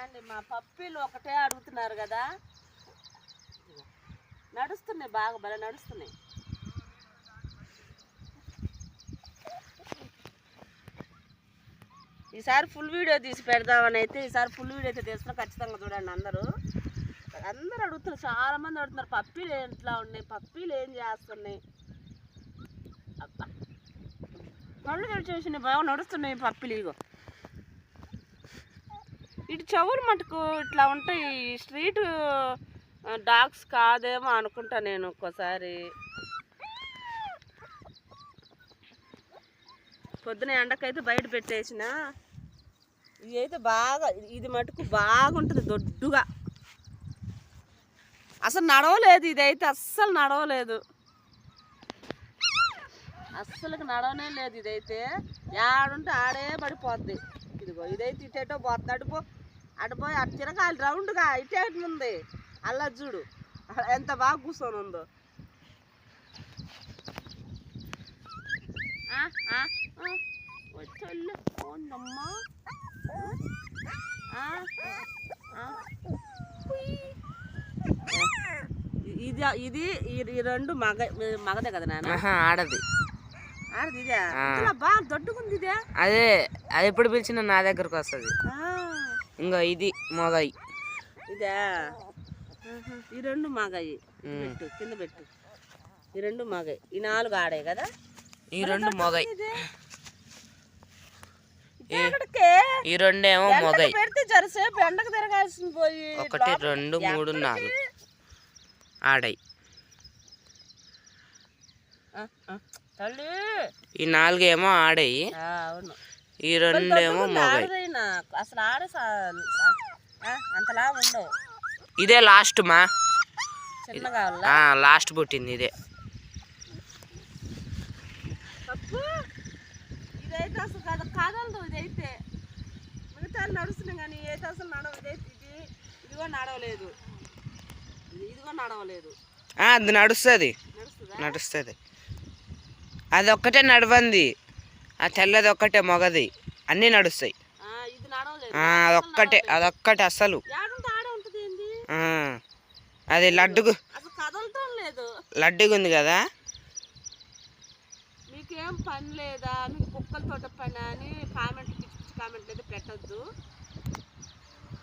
అండి మా పప్పీలు ఒకటే అడుగుతున్నారు కదా. నడుస్తున్నాయి బాగా భలే నడుస్తున్నాయి. ఈసారి ఫుల్ వీడియో తీసి పెడదామని అయితే ఈసారి ఫుల్ వీడియో అయితే తీస్తున్నా ఖచ్చితంగా చూడండి అందరూ. అందరూ అడుగుతున్నారు చాలా మంది అడుగుతున్నారు పప్పీలు ఎట్లా ఉన్నాయి పప్పీలు ఏం చేస్తున్నాయి? అబ్బా. కళ్ళు తెరిచేసినాయి బాగా నడుస్తున్నాయి పప్పీలు ఇగో ఇటు చెవులు మటుకు ఇట్లా ఉంటాయి. స్ట్రీట్ డాగ్స్ కాదేమో అనుకుంటా నేను ఒక్కోసారి. పొద్దున ఎండకైతే బయట పెట్టేసిన ఇది అయితే బాగా ఇది మటుకు బాగుంటుంది దొడ్డుగా. అసలు నడవలేదు ఇదైతే అస్సలు నడవలేదు. అస్సలు నడవనే లేదు ఇదైతే. ఆడుంటే ఆడే పడిపోద్ది. ఇదిగో ఇదైతే ఇటేటో పోతుంది అటుపో అటుపోయి అటు తిరగాలి రౌండ్గా ఇటే ఉంది. అలా చూడు. ఎంత బాగా కూర్చొని ఉందో. ఇది ఇది ఈ- రెండు మగ మగదే కదా నాన్న? ఆడది. ఆడది ఇదే? బాగా దొడ్డుకుంది ఇదే? అదే అది ఎప్పుడు పిలిచినా నా దగ్గరకు వస్తుంది. ఆ, ఇంకో ఇది మొగయి. ఇదే. ఈ రెండు మగాయి. పెట్టు కింద పెట్టు. ఈ రెండు మగాయి. ఈ నాలుగు ఆడే కదా? ఈ రెండు మొగయి. ఈ- రెండేమో మొగయి. పెడితే జరసేపు ఎండకు తిరగాల్సింది పోయి. ఒకటి రెండు మూడు నాలుగు. ఆడయి. ఈ నాలుగేమో ఆడయి. అవును. ఈ రెండేమో ఆడదైనా. అసలు ఆడే అంతలా ఉండవు. ఇదే లాస్ట్ మా. లాస్ట్ పుట్టింది ఇదే. ఇదైతే అసలు కద కదలదు ఇదైతే. మిగతా కానీ ఏదైతే అసలు నడవ ఇదైతే ఇది ఇదిగో నడవలేదు. ఇది ఇదిగో నడవలేదు. అది నడుస్తుంది. నడుస్తుందా? నడుస్తుంది. అది ఒక్కటే నడవంది. ఆ తెల్లది ఒక్కటే మొగది. అన్నీ నడుస్తాయి. అదొక్కటే అదొక్కటే అసలు. అది లేదు. లడ్డుగా ఉంది కదా? మీకేం పని లేదా? మీకు కుక్కలతోట పని అని కామెంట్లు పిచ్చి పిచ్చి కామెంట్లు అయితే పెట్టద్దు.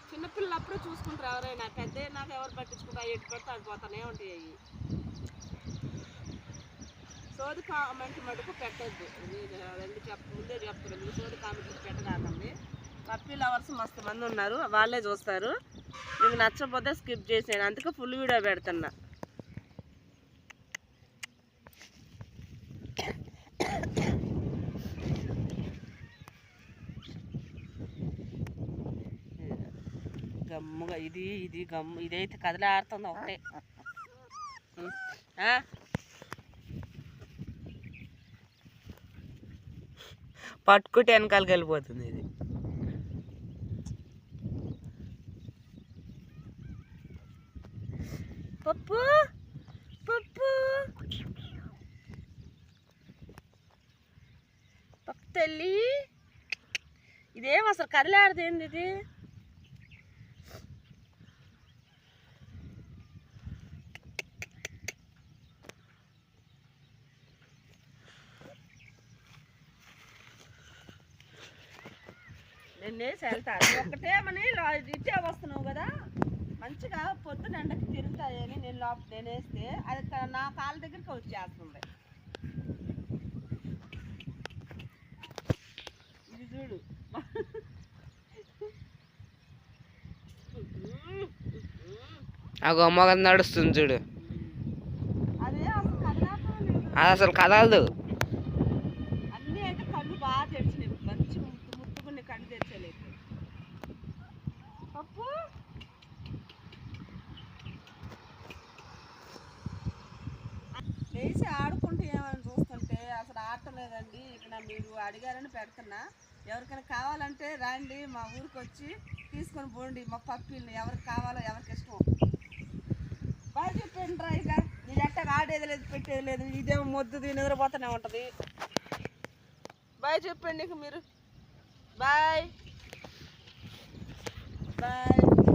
చిన్నపిల్లలప్పుడే చూసుకుంటారు ఎవరైనా. పెద్ద నాకు ఎవరు పట్టించుకుంటారు ఎటు పడితే అది పోతానే ఉంటాయి సోది కామెంట్ మటుకు పెట్టద్దు. రెండు చెప్ ముందే చెప్తున్నాను మీరు సోది కామెంట్లు పెట్టరాదండి పప్పీ లవర్స్ మస్తు మంది ఉన్నారు. వాళ్ళే చూస్తారు. మీకు నచ్చకపోతే స్కిప్ చేసేయండి. అందుకే ఫుల్ వీడియో పెడుతున్నా. గమ్ముగా ఇది ఇది గమ్ము ఇదైతే కదిలే ఆడుతుంది ఒకటే ఉం. ఆ? పట్టుకుంటే వెనకాలకి వెళ్ళిపోతుంది ఇది. పప్పు పప్పు. పప్పు తల్లి. ఇదేం అసలు కదిలాడదు ఇది? నేను వేసి వెళ్తాను ఒక్కటే మని ఇట్టే వస్తున్నావు కదా. మంచిగా పొద్దున ఎండకి తిరుగుతాయని నేను లోప నేను వేస్తే అది నా కాళ్ళ దగ్గరికి వచ్చేస్తుంది ఇది చూడు. ఆ గొమ్మగా నడుస్తుంది చూడు. అది అసలు కదలదు అన్నీ అయితే కళ్ళు బాగా తెరిచినాయి మంచి ముత్తు ముత్తుకుని కళ్ళు తెరచలేదు పప్పు లేచి ఆడుకుంటే ఏమని చూస్తుంటే అసలు ఆడలేదండి ఇక్కడ మీరు అడిగారని పెడుతున్నా. ఎవరికైనా కావాలంటే రండి మా ఊరికి వచ్చి తీసుకొని పోండి. మా పప్పీల్ని ఎవరికి కావాలో ఎవరికి ఇష్టం బాగా చెప్పండి రా ఇక. నేను ఎట్ట ఆడేది లేదు పెట్టేది లేదు. ఇదేమో మొద్దుది నిద్రపోతూనే ఉంటుంది. బాయ్ చెప్పండి ఇక మీరు. బాయ్. బాయ్.